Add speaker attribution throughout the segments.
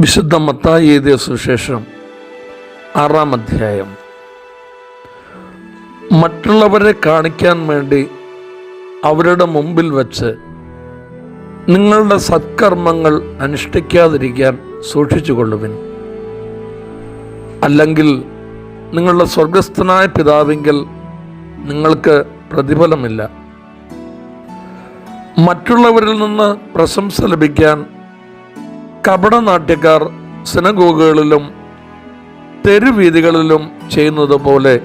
Speaker 1: വിശുദ്ധ മത്തായി എഴുതിയ സുശേഷം ആറാം അധ്യായം. മറ്റുള്ളവരെ കാണിക്കാൻ വേണ്ടി അവരുടെ മുമ്പിൽ വച്ച് നിങ്ങളുടെ സത്കർമ്മങ്ങൾ അനുഷ്ഠിക്കാതിരിക്കാൻ സൂക്ഷിച്ചുകൊള്ളുവിൻ. അല്ലെങ്കിൽ നിങ്ങളുടെ സ്വർഗസ്ഥനായ പിതാവിങ്കിൽ നിങ്ങൾക്ക് പ്രതിഫലമില്ല. മറ്റുള്ളവരിൽ നിന്ന് പ്രശംസ ലഭിക്കാൻ കപടനാട്യക്കാർ സിനഗോഗുകളിലും തെരുവീതികളിലും ചെയ്യുന്നത് പോലെ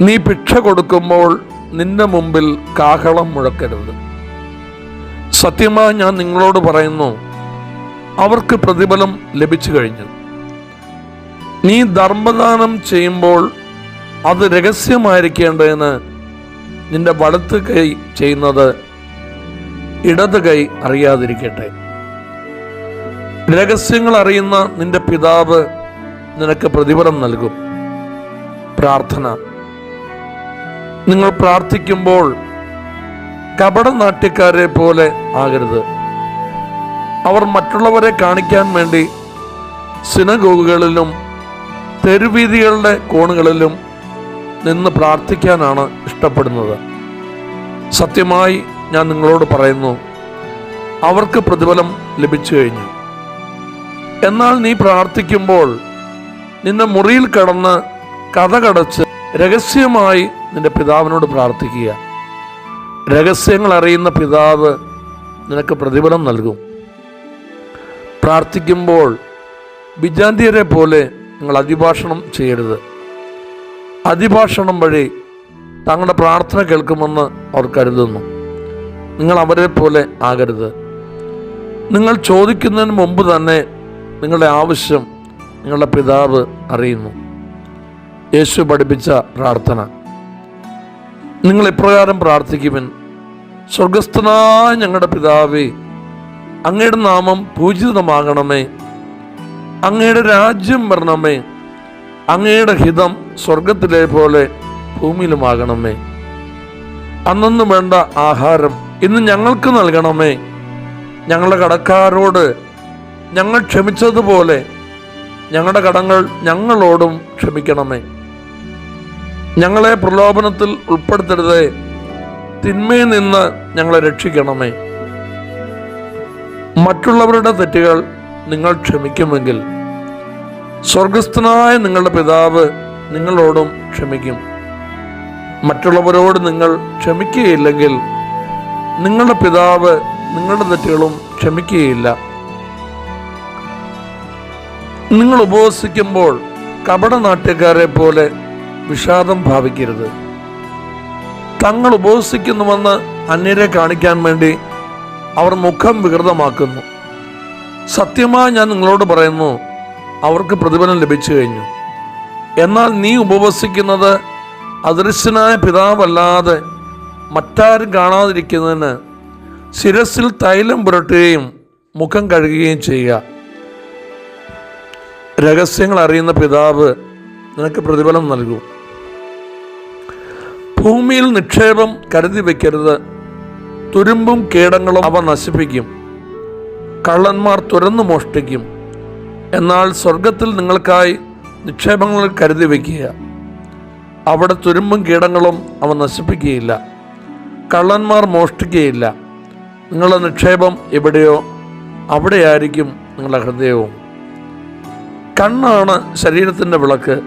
Speaker 1: നീ ഭിക്ഷ കൊടുക്കുമ്പോൾ നിന്റെ മുമ്പിൽ കാഹളം മുഴക്കരുത്. സത്യമായി ഞാൻ നിങ്ങളോട് പറയുന്നു അവർക്ക് പ്രതിഫലം ലഭിച്ചു കഴിഞ്ഞു. നീ ധർമ്മദാനം ചെയ്യുമ്പോൾ അത് രഹസ്യമായിരിക്കേണ്ടതിന് നിന്റെ വലത്ത് കൈ ചെയ്യുന്നത് ഇടത് കൈ അറിയാതിരിക്കട്ടെ. രഹസ്യങ്ങൾ അറിയുന്ന നിന്റെ പിതാവ് നിനക്ക് പ്രതിഫലം നൽകും. പ്രാർത്ഥന. നിങ്ങൾ പ്രാർത്ഥിക്കുമ്പോൾ കപട നാട്യക്കാരെ പോലെ ആകരുത്. അവർ മറ്റുള്ളവരെ കാണിക്കാൻ വേണ്ടി സിനഗോഗുകളിലും തെരുവീതികളുടെ കോണുകളിലും നിന്ന് പ്രാർത്ഥിക്കാനാണ് ഇഷ്ടപ്പെടുന്നത്. സത്യമായി ഞാൻ നിങ്ങളോട് പറയുന്നു അവർക്ക് പ്രതിഫലം ലഭിച്ചു കഴിഞ്ഞു. എന്നാൽ നീ പ്രാർത്ഥിക്കുമ്പോൾ നിന്റെ മുറിയിൽ കടന്ന് കഥ കടച്ച് രഹസ്യമായി നിന്റെ പിതാവിനോട് പ്രാർത്ഥിക്കുക. രഹസ്യങ്ങൾ അറിയുന്ന പിതാവ് നിനക്ക് പ്രതിഫലം നൽകും. പ്രാർത്ഥിക്കുമ്പോൾ വിജാന്തിയരെ പോലെ നിങ്ങൾ അതിഭാഷണം ചെയ്യരുത്. അതിഭാഷണം വഴി തങ്ങളുടെ പ്രാർത്ഥന കേൾക്കുമെന്ന് അവർ കരുതുന്നു. നിങ്ങൾ അവരെ പോലെ ആകരുത്. നിങ്ങൾ ചോദിക്കുന്നതിന് മുമ്പ് തന്നെ നിങ്ങളുടെ ആവശ്യം നിങ്ങളുടെ പിതാവ് അറിയുന്നു. യേശു പഠിപ്പിച്ച പ്രാർത്ഥന. നിങ്ങൾ ഇപ്രകാരം പ്രാർത്ഥിക്കുവിൻ? സ്വർഗസ്ഥനായ ഞങ്ങളുടെ പിതാവേ അങ്ങയുടെ നാമം പൂജിതമാകണമേ. അങ്ങയുടെ രാജ്യം വരണമേ. അങ്ങയുടെ ഹിതം സ്വർഗത്തിലെ പോലെ ഭൂമിയിലുമാകണമേ. അന്നും വേണ്ട ആഹാരം ഇന്ന് ഞങ്ങൾക്ക് നൽകണമേ. ഞങ്ങളുടെ കടക്കാരോട് ഞങ്ങൾ ക്ഷമിച്ചതുപോലെ ഞങ്ങളുടെ കടങ്ങൾ ഞങ്ങളോടും ക്ഷമിക്കണമേ. ഞങ്ങളെ പ്രലോഭനത്തിൽ ഉൾപ്പെടുത്തരുതേ. തിന്മയിൽ നിന്ന് ഞങ്ങളെ രക്ഷിക്കണമേ. മറ്റുള്ളവരുടെ തെറ്റുകൾ നിങ്ങൾ ക്ഷമിക്കുമെങ്കിൽ സ്വർഗസ്ഥനായ നിങ്ങളുടെ പിതാവ് നിങ്ങളോടും ക്ഷമിക്കും. മറ്റുള്ളവരോട് നിങ്ങൾ ക്ഷമിക്കുകയില്ലെങ്കിൽ നിങ്ങളുടെ പിതാവ് നിങ്ങളുടെ തെറ്റുകളും ക്ഷമിക്കുകയില്ല. നിങ്ങൾ ഉപവസിക്കുമ്പോൾ കപടനാട്യക്കാരെ പോലെ വിഷാദം ഭാവിക്കരുത്. തങ്ങൾ ഉപവസിക്കുന്നുവെന്ന് അന്യരെ കാണിക്കാൻ വേണ്ടി അവർ മുഖം വികൃതമാക്കുന്നു. സത്യമായി ഞാൻ നിങ്ങളോട് പറയുന്നു അവർക്ക് പ്രതിഫലം ലഭിച്ചു കഴിഞ്ഞു. എന്നാൽ നീ ഉപവസിക്കുന്നത് അദൃശ്യനായ പിതാവല്ലാതെ മറ്റാരും കാണാതിരിക്കുന്നതിന് ശിരസിൽ തൈലം പുരട്ടുകയും മുഖം കഴുകുകയും ചെയ്യുക. രഹസ്യങ്ങൾ അറിയുന്ന പിതാവ് നിനക്ക് പ്രതിഫലം നൽകും. ഭൂമിയിൽ നിക്ഷേപം കരുതി വയ്ക്കരുത് തുരുമ്പും കീടങ്ങളും അവ നശിപ്പിക്കും. കള്ളന്മാർ തുരന്നു മോഷ്ടിക്കും. എന്നാൽ സ്വർഗത്തിൽ നിങ്ങൾക്കായി നിക്ഷേപങ്ങൾ കരുതി വയ്ക്കുക അവിടെ തുരുമ്പും കീടങ്ങളും അവ നശിപ്പിക്കുകയില്ല. കള്ളന്മാർ മോഷ്ടിക്കുകയില്ല. നിങ്ങളുടെ നിക്ഷേപം എവിടെയോ അവിടെയായിരിക്കും നിങ്ങളുടെ ഹൃദയവും. കണ്ണാണ് ശരീരത്തിന്റെ വിളക്ക്.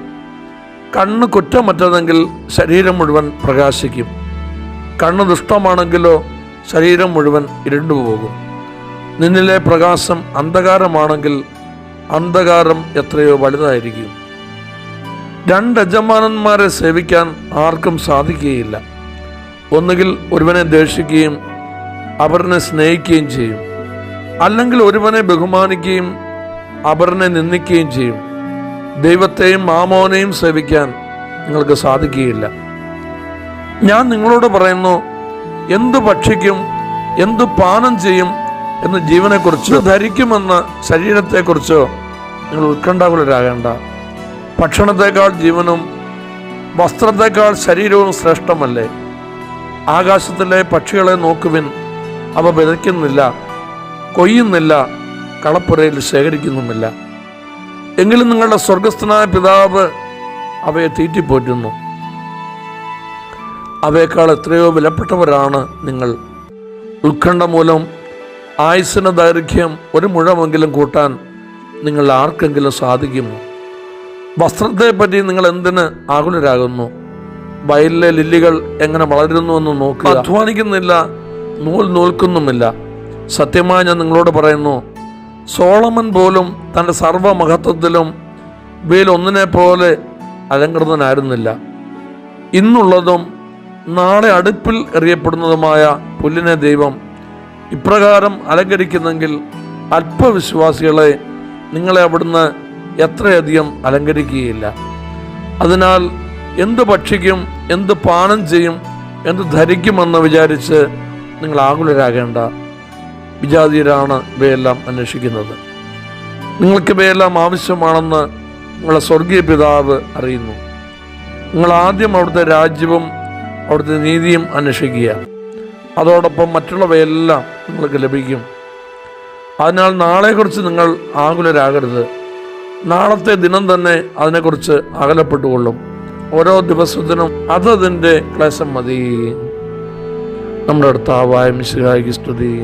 Speaker 1: കണ്ണ് കുറ്റമറ്റതെങ്കിൽ ശരീരം മുഴുവൻ പ്രകാശിക്കും. കണ്ണ് ദുഷ്ടമാണെങ്കിലോ ശരീരം മുഴുവൻ ഇരുണ്ടുപോകും നിന്നിലെ പ്രകാശം അന്ധകാരമാണെങ്കിൽ അന്ധകാരം എത്രയോ വലുതായിരിക്കും. രണ്ട് യജമാനന്മാരെ സേവിക്കാൻ ആർക്കും സാധിക്കുകയില്ല. ഒന്നുകിൽ ഒരുവനെ ദേഷിക്കുകയും അവരനെ സ്നേഹിക്കുകയും ചെയ്യും. അല്ലെങ്കിൽ ഒരുവനെ ബഹുമാനിക്കുകയും അവരനെ നിന്ദിക്കുകയും ചെയ്യും. ദൈവത്തെയും മാമോനെയും സേവിക്കാൻ നിങ്ങൾക്ക് സാധിക്കുകയില്ല. ഞാൻ നിങ്ങളോട് പറയുന്നു എന്തു ഭക്ഷിക്കും എന്തു പാനം ചെയ്യും എന്ന് ജീവനെക്കുറിച്ച് ധരിക്കുമെന്ന് ശരീരത്തെക്കുറിച്ചോ നിങ്ങൾ ഉത്കണ്ഠാകുലരാകേണ്ട. ഭക്ഷണത്തെക്കാൾ ജീവനും വസ്ത്രത്തെക്കാൾ ശരീരവും ശ്രേഷ്ഠമല്ലേ? ആകാശത്തിലെ പക്ഷികളെ നോക്കുവിൻ അവ വിതയ്ക്കുന്നില്ല കൊയ്യുന്നില്ല കളപ്പുരയിൽ ശേഖരിക്കുന്നുമില്ല. എങ്കിലും നിങ്ങളുടെ സ്വർഗസ്ഥനായ പിതാവ് അവയെ തീറ്റിപ്പോറ്റുന്നു. അവയേക്കാൾ എത്രയോ വിലപ്പെട്ടവരാണ് നിങ്ങൾ. ഉത്കണ്ഠ മൂലം ആയുസിന് ദൈർഘ്യം ഒരു മുഴമെങ്കിലും കൂട്ടാൻ നിങ്ങൾ ആർക്കെങ്കിലും സാധിക്കുമോ? വസ്ത്രത്തെപ്പറ്റി നിങ്ങൾ എന്തിന് ആകുലരാകുന്നു? വയലിലെ ലില്ലികൾ എങ്ങനെ വളരുന്നുവെന്ന് നോക്കുക. അധ്വാനിക്കുന്നില്ല നൂൽ നൂൽക്കുന്നുമില്ല. സത്യമായി ഞാൻ നിങ്ങളോട് പറയുന്നു സോളമൻ പോലും തന്റെ സർവമഹത്വത്തിലും ഇവയിൽ ഒന്നിനെ പോലെ അലങ്കൃതനായിരുന്നില്ല. ഇന്നുള്ളതും നാളെ അടുപ്പിൽ എറിയപ്പെടുന്നതുമായ പുല്ലിനെ ദൈവം ഇപ്രകാരം അലങ്കരിക്കുന്നെങ്കിൽ അല്പവിശ്വാസികളെ നിങ്ങളെ അവിടുന്ന് എത്രയധികം അലങ്കരിക്കുകയില്ല. അതിനാൽ എന്ത് ഭക്ഷിക്കും എന്ത് പാനം ചെയ്യും എന്ത് ധരിക്കുമെന്ന് വിചാരിച്ച് നിങ്ങൾ ആകുലരാകേണ്ട. വിജാതീയരാണ് ഇവയെല്ലാം അന്വേഷിക്കുന്നത്. നിങ്ങൾക്ക് ഇവയെല്ലാം ആവശ്യമാണെന്ന് നിങ്ങളെ സ്വർഗീയ പിതാവ് അറിയുന്നു. നിങ്ങൾ ആദ്യം അവിടുത്തെ രാജ്യവും അവിടുത്തെ നീതിയും അന്വേഷിക്കുക. അതോടൊപ്പം മറ്റുള്ളവയെല്ലാം നിങ്ങൾക്ക് ലഭിക്കും. അതിനാൽ നാളെക്കുറിച്ച് നിങ്ങൾ ആകുലരാകരുത്. നാളത്തെ ദിനം തന്നെ അതിനെക്കുറിച്ച് അകലപ്പെട്ടുകൊള്ളും. ഓരോ ദിവസത്തിനും അതതിന്റെ ക്ലേശം മതി. നമ്മുടെ അടുത്താവായ മിശിഹായിക്ക് സ്തുതി.